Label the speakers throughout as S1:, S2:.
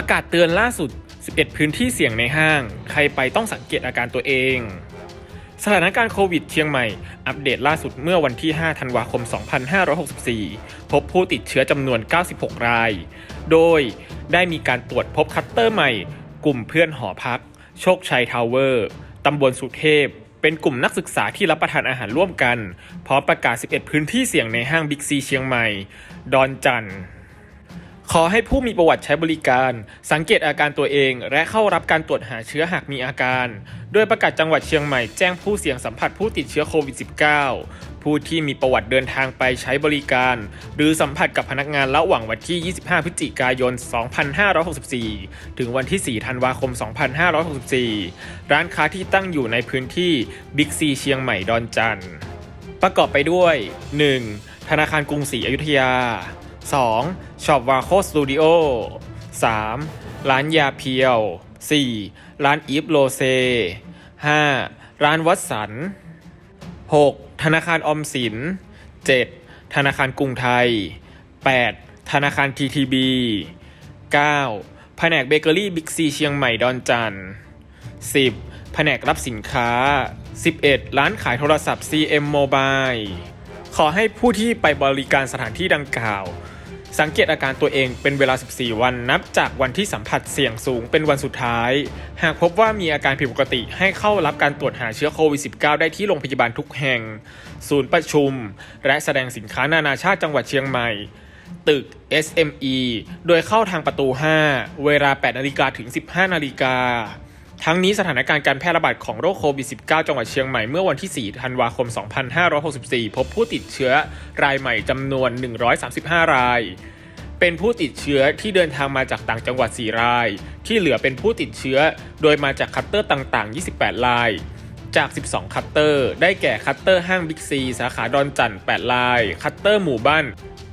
S1: ประกาศเตือนล่าสุด 11 พื้นที่เสี่ยงในห้าง ใครไปต้องสังเกตอาการตัวเอง สถานการณ์โควิดเชียงใหม่ อัปเดตล่าสุดเมื่อวันที่ 5 ธันวาคม 2564 พบผู้ติดเชื้อจำนวน 96 ราย โดยได้มีการตรวจพบคัตเตอร์ใหม่ กลุ่มเพื่อนหอพัก โชคชัยทาวเวอร์ตำบลสุเทพ เป็นกลุ่มนักศึกษาที่รับประทานอาหารร่วมกัน พร้อมประกาศ 11 พื้นที่เสี่ยงในห้างบิ๊กซีเชียงใหม่ ดอนจันทร์ ขอให้ผู้มีประวัติใช้บริการ สังเกตอาการตัวเอง และเข้ารับการตรวจหาเชื้อหากมีอาการ โดยประกาศจังหวัดเชียงใหม่แจ้งผู้เสี่ยงสัมผัสผู้ติดเชื้อโควิด -19 ผู้ที่มีประวัติเดินทางไปใช้บริการ หรือสัมผัสกับพนักงานระหว่างวันที่ 25 พฤศจิกายน 2564 ถึงวันที่ 4 ธันวาคม 2564 ร้านค้าที่ตั้งอยู่ในพื้นที่บิ๊กซีเชียงใหม่ดอนจันทร์ประกอบไปด้วย 1. ธนาคารกรุงศรีอยุธยา 2. ช็อปวาโคสตูดิโอ 3. ร้านยาเพียว 4. ร้านอีฟโลเซ 5. ร้านวัดสัน 6. ธนาคารออมสิน 7. ธนาคารกรุงไทย 8. ธนาคาร TTB 9. แผนกเบเกอรี่บิ๊กซีเชียงใหม่ดอนจัน 10. แผนกรับสินค้า 11. ร้านขายโทรศัพท์ CM Mobile ขอให้ผู้ที่ไปบริการสถานที่ดังกล่าว สังเกตอาการตัวเองเป็นเวลา 14 วันนับจากวันที่สัมผัสเสี่ยงสูงเป็นวันสุดท้าย หากพบว่ามีอาการผิดปกติให้เข้ารับการตรวจหาเชื้อโควิด -19 ได้ที่โรงพยาบาลทุกแห่ง ศูนย์ประชุม และแสดงสินค้านานาชาติจังหวัดเชียงใหม่ ตึก SME โดยเข้าทางประตู 5 เวลา 8 นาฬิกาถึง 15 นาฬิกา ทั้งนี้สถานการณ์การแพร่ระบาดของโรคโควิด -19 จังหวัดเชียงใหม่เมื่อวันที่ 4 ธันวาคม 2564 พบผู้ติดเชื้อรายใหม่จำนวน 135 ราย เป็นผู้ติดเชื้อที่เดินทางมาจากต่างจังหวัด 4 ราย ที่เหลือเป็นผู้ติดเชื้อโดยมาจากคัตเตอร์ต่างๆ 28 ราย จาก 12 คัตเตอร์ ได้แก่คัตเตอร์ห้างบิ๊กซี สาขาดอนจันทร์8ราย คัตเตอร์หมู่บ้าน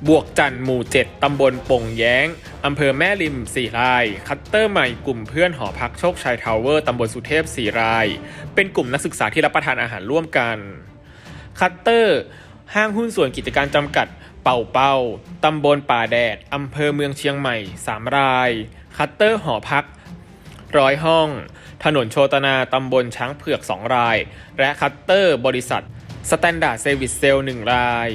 S1: บวกจันหมู่ 7 ตำบลป่งแย้ง อำเภอแม่ริม4ราย คัตเตอร์ใหม่กลุ่มเพื่อนหอพักโชคชัยทาวเวอร์ ตำบลสุเทพ4ราย เป็นกลุ่มนักศึกษาที่รับประทานอาหารร่วมกัน คัตเตอร์ ห้างหุ้นส่วนกิจการจำกัด เป่าเป่า ตำบลป่าแดด อำเภอเมืองเชียงใหม่ 3 ราย คัตเตอร์หอพักร้อยห้อง ถนนโชตนา ตำบลช้างเผือก 2 ราย และคัตเตอร์บริษัทสแตนดาร์ดเซอร์วิสเซล1ราย